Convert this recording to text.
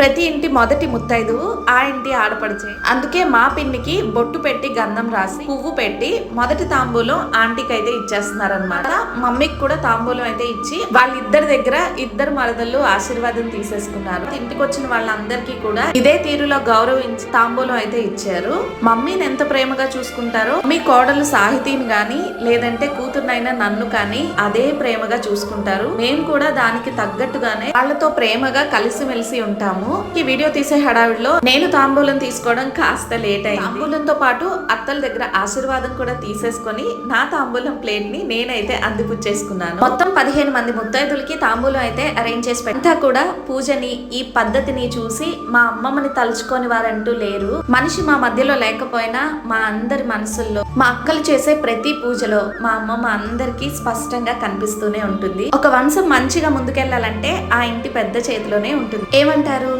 ప్రతి ఇంటి మొదటి ముత్తైదు ఆ ఇంటి ఆడపడిచే. అందుకే మా పిన్నికి బొట్టు పెట్టి గంధం రాసి పువ్వు పెట్టి మొదటి తాంబూలం ఆంటీకి అయితే ఇచ్చేస్తున్నారనమాట మమ్మీకి కూడా తాంబూలం అయితే ఇచ్చి వాళ్ళిద్దరి దగ్గర ఇద్దరు మరదళ్ళు ఆశీర్వాదం తీసేసుకున్నారు. ఇంటికి వచ్చిన వాళ్ళందరికీ కూడా ఇదే తీరులో గౌరవించి తాంబూలం అయితే ఇచ్చారు. మమ్మీని ఎంత ప్రేమగా చూసుకుంటారో మీ కోడలు సాహితీని గాని లేదంటే కూతురునైనా నన్ను కానీ అదే ప్రేమగా చూసుకుంటారు. మేము కూడా దానికి తగ్గట్టుగానే వాళ్ళతో ప్రేమగా కలిసిమెలిసి ఉంటాము. ఈ వీడియో తీసే హడావిడిలో నేను తాంబూలం తీసుకోవడం కాస్త లేట్ అయింది. తాంబూలంతో పాటు అత్తల దగ్గర ఆశీర్వాదం కూడా తీసేసుకొని నా తాంబూలం ప్లేట్ని నేనైతే అందిపుచ్చేసుకున్నాను. మొత్తం పదిహేను మంది ముత్తైదులకి తాంబూలం అయితే అరేంజ్ చేసి పెట్టా. కూడా పూజని ఈ పద్ధతిని చూసి మా అమ్మమ్మని తలుచుకొని వారంటూ లేరు. మనిషి మా మధ్యలో లేకపోయినా మా అందరి మనసుల్లో మా అక్కలు చేసే ప్రతి పూజలో మా అమ్మమ్మ అందరికీ స్పష్టంగా కనిపిస్తూనే ఉంటుంది. ఒక వంశం మంచిగా ముందుకెళ్ళాలంటే ఆ ఇంటి పెద్ద చేతిలోనే ఉంటుంది. ఏమంటారు?